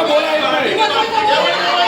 પાર્ટીની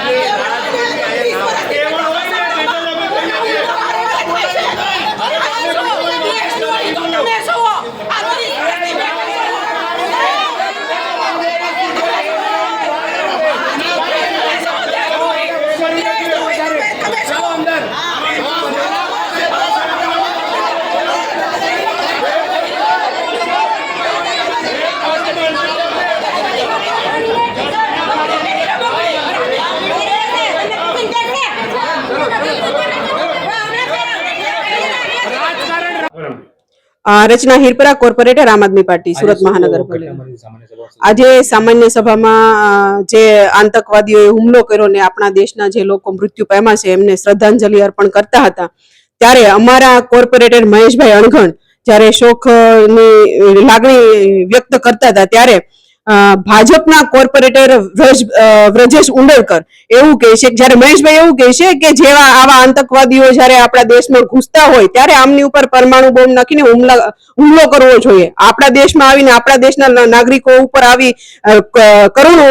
હોય. રચના હિરપરા કોર્પોરેટર આમ આદમી પાર્ટી સુરત મહાનગરપાલિકા આજે સામાન્ય સભામાં જે આતંકવાદીઓએ હુમલો કર્યો ને આપણા દેશના જે લોકો મૃત્યુ પામ્યા છે એમને શ્રદ્ધાંજલિ અર્પણ કરતા હતા. ત્યારે અમારા કોર્પોરેટર મહેશભાઈ અણઘણ જ્યારે શોકની લાગણી વ્યક્ત કરતા હતા ત્યારે ભાજપના કોર્પોરેટર વ્રજેશ ઉંડરકર એવું કહે છે. જ્યારે મહેશભાઈ એવું કહે છે કે જેવા આવા આતંકવાદીઓ જ્યારે આપણા દેશમાં ઘૂસતા હોય, ત્યારે આમની ઉપર પરમાણુ બોમ્બ નાખીને હુમલા, હુમલો કરવો જોઈએ. આપણા દેશમાં આવીને આપણા દેશના નાગરિકો ઉપર આવી કરુણ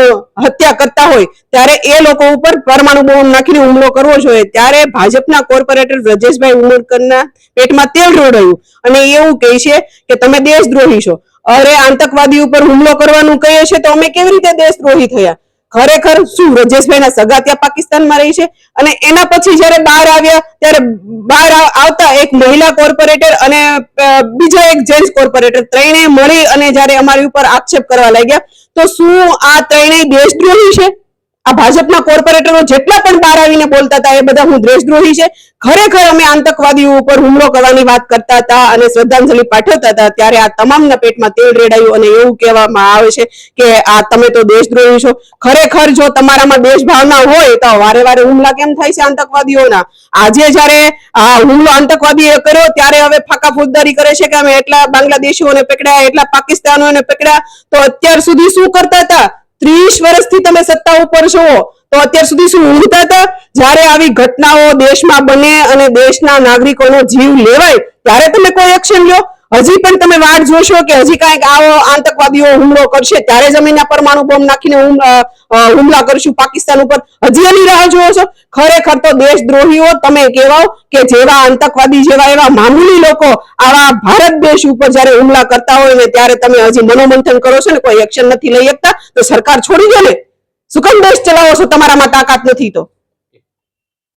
હત્યા કરતા હોય, ત્યારે એ લોકો ઉપર પરમાણુ બોમ્બ નાખીને હુમલો કરવો જોઈએ. ત્યારે ભાજપના કોર્પોરેટર વ્રજેશભાઈ ઉંડરકરના પેટમાં તેલ રોડાયું. અને એવું કહે છે કે તમે દેશદ્રોહી છો. અરે આતંકવાદી ઉપર હુમલો કરવાનું કહીએ છે તો અમે કેવી રીતે દેશદ્રોહી થયા? ખરેખર શું? રજેશભાઈના સગા ત્યાં પાકિસ્તાનમાં રહી છે અને એના પછી જ્યારે બહાર આવ્યા, ત્યારે બહાર આવતા એક મહિલા કોર્પોરેટર અને બીજા એક જેન્ટ્સ કોર્પોરેટર ત્રણેય મળી અને જ્યારે અમારી ઉપર આક્ષેપ કરવા લાગ્યા, તો શું આ ત્રણેય દેશદ્રોહી છે? આ ભાજપના કોર્પોરેટરો જેટલા પણ બહાર બોલતા હતા, એ બધા હું દેશદ્રોહી છે. ખરેખર અમે આતંકવાદીઓ ઉપર હુમલો કરવાની વાત કરતા હતા અને શ્રદ્ધાંજલિ પાઠવતા હતા, ત્યારે આ તમામના પેટમાં તેલ રેડાયું અને એવું કહેવામાં આવે છે કે આ તમે તો દેશદ્રોહી છો. ખરેખર જો તમારામાં દેશ ભાવના હોય તો વારે વારે હુમલા કેમ થાય છે આતંકવાદીઓના? આજે જ્યારે આ હુમલો આતંકવાદીએ કર્યો, ત્યારે હવે ફાકા ફોજદારી કરે છે કે અમે એટલા બાંગ્લાદેશીઓને પકડ્યા, એટલા પાકિસ્તાનોને પકડ્યા, તો અત્યાર સુધી શું કરતા હતા? ત્રીસ વર્ષથી તમે સત્તા ઉપર છો, તો અત્યાર સુધી શું ઊંઘતા હતા? જ્યારે આવી ઘટનાઓ દેશમાં બને અને દેશના નાગરિકોનો જીવ લેવાય, ત્યારે તમે કોઈ એક્શન લ્યો? હજી પણ તમે વાટ જોશો કે હજી કાંઈક આવો આતંકવાદીઓ હુમલો કરશે, ત્યારે જમીનના પરમાણુ બોમ્બ નાખીને હુમલા કરશું પાકિસ્તાન ઉપર. હજી એની રાહ જોવો છો? ખરેખર તો દેશદ્રોહીઓ, તમે કહેવાઓ કે જેવા આતંકવાદી, જેવા એવા મામૂલી લોકો આવા ભારત દેશ ઉપર જ્યારે હુમલા કરતા હોય ને ત્યારે તમે હજી મનોમંથન કરો છો ને, કોઈ એક્શન નથી લઈ શકતા, તો સરકાર છોડી દો ને. શું કામ દેશ ચલાવો છો, તમારામાં તાકાત નથી તો.